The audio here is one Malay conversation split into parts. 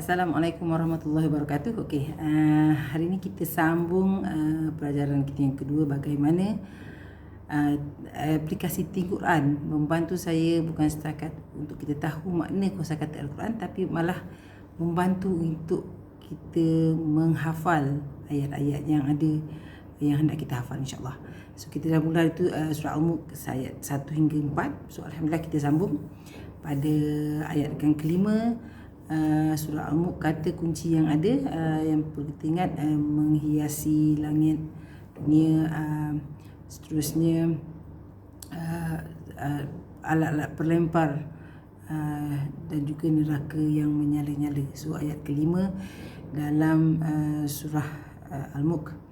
Assalamualaikum warahmatullahi wabarakatuh. Okey, uh, hari ini kita sambung uh, pelajaran kita yang kedua bagaimana uh, aplikasi Quran membantu saya bukan setakat untuk kita tahu makna kosakata Al-Quran tapi malah membantu untuk kita menghafal ayat-ayat yang ada yang hendak kita hafal insya-Allah. So kita dah mula itu uh, surah Al-Mulk ayat 1 hingga 4. So alhamdulillah kita sambung pada ayat yang kelima uh, surah Al-Mulk kata kunci yang ada uh, yang perlu kita ingat uh, menghiasi langit dunia uh, seterusnya uh, uh, alat-alat perlempar uh, dan juga neraka yang menyala-nyala. So ayat kelima dalam uh, surah uh, Al-Mulk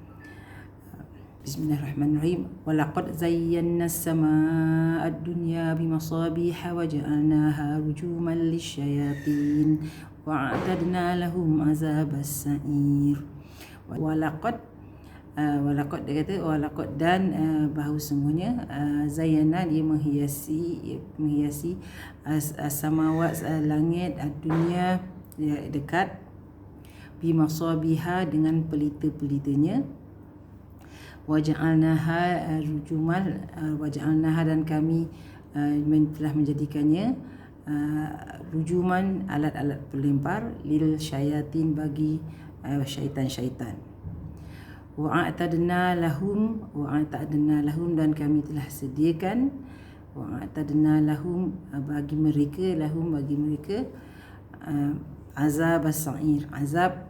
Bismillahirrahmanirrahim. Walaqad zayyana as-samaa'a ad-dunya bimasabiha wa ja'alnaha rujuman lisyayatin wa a'tadna lahum azab as-sa'ir. Walaqad uh, walaqad dia kata walaqad dan uh, bahawa semuanya uh, zayyana dia menghiasi menghiasi as-samawat uh, langit ad-dunya dekat bimasabiha dengan pelita-pelitanya waja'alnaha uh, rujumal uh, waja'alnaha dan kami uh, telah menjadikannya rujuman alat-alat pelempar lil syayatin bagi syaitan-syaitan. Wa'atadna lahum wa'atadna lahum dan kami telah sediakan wa'atadna lahum bagi mereka lahum bagi mereka azab as-sa'ir azab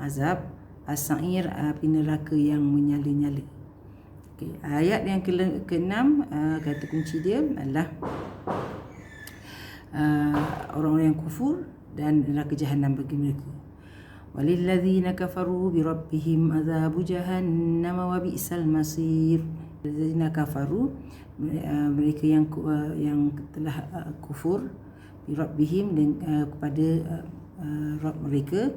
azab As-Sa'ir api neraka yang menyala-nyala. Okay. Ayat yang ke-6 uh, kata kunci dia adalah uh, orang-orang yang kufur dan neraka jahanam bagi mereka. Walilladzina kafaru bi rabbihim adzabu jahannam wa bi'sal masir. Walilladzina kafaru uh, mereka yang uh, yang telah uh, kufur bi rabbihim dan uh, kepada uh, uh, Rabb mereka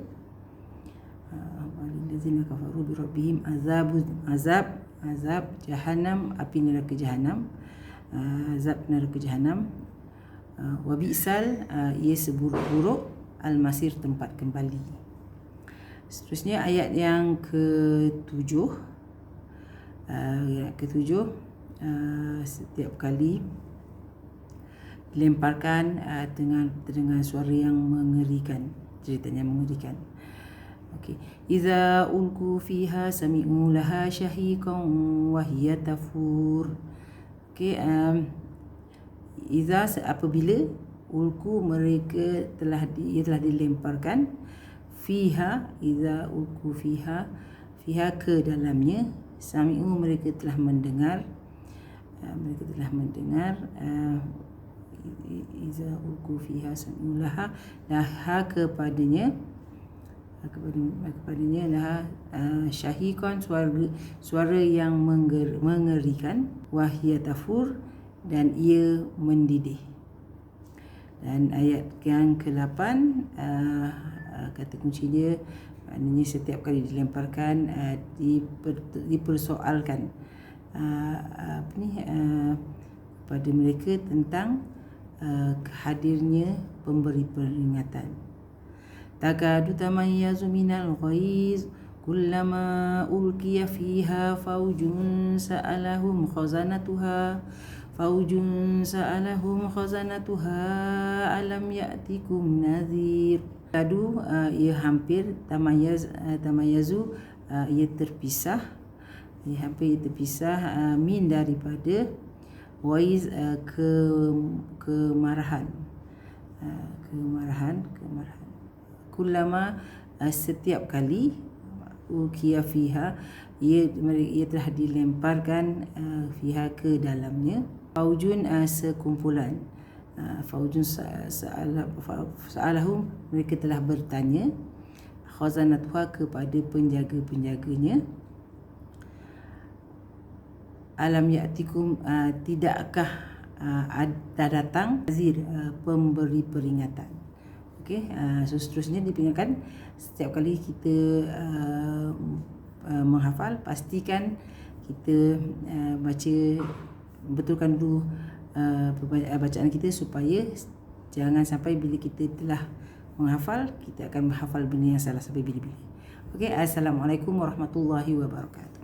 walillazina kafaru bi rabbihim azab azab azab jahannam api neraka jahannam uh, azab neraka jahannam. Uh, wa bi'sal uh, ia seburuk-buruk al-masir tempat kembali. Seterusnya ayat yang ketujuh uh, ayat ketujuh uh, setiap kali dilemparkan uh, dengan dengan suara yang mengerikan ceritanya mengerikan Iza ulku fiha sami'u laha syahiqan wa hiya tafur. Okey, um, iza apabila ulku mereka telah di, telah dilemparkan fiha iza ulku fiha fiha ke dalamnya sami'u mereka telah mendengar uh, mereka telah mendengar uh, iza ulku fiha sami'u laha laha kepadanya kepada kepadanya adalah uh, syahikan suara suara yang mengger, mengerikan wahia tafur dan ia mendidih. Dan ayat yang ke-8 uh, uh, kata kunci dia maknanya setiap kali dilemparkan uh, diper, dipersoalkan uh, apa ni uh, pada mereka tentang uh, hadirnya pemberi peringatan تكاد تميز من الغيظ كلما ألقي فيها فوج سألهم خزنتها فوج سألهم خزنتها ألم يأتكم نذير Kadu uh, ia hampir tamayaz uh, tamayazu uh, ia terpisah ia hampir ia terpisah uh, min daripada waiz uh, ke kemarahan uh, kemarahan kemarahan kullama uh, setiap kali ukiya fiha ia ia telah dilemparkan uh, fiha ke dalamnya. Faujun uh, sekumpulan uh, faujun sa'alahum mereka telah bertanya khazanatuha kepada penjaga-penjaganya. Alam ya'tikum uh, tidakkah uh, ada datang? Azir uh, pemberi peringatan Okey, uh, so seterusnya dipingatkan setiap kali kita uh, uh, menghafal pastikan kita uh, baca betulkan dulu uh, bacaan kita supaya jangan sampai bila kita telah menghafal kita akan menghafal benda yang salah sampai bila-bila. Okey assalamualaikum warahmatullahi wabarakatuh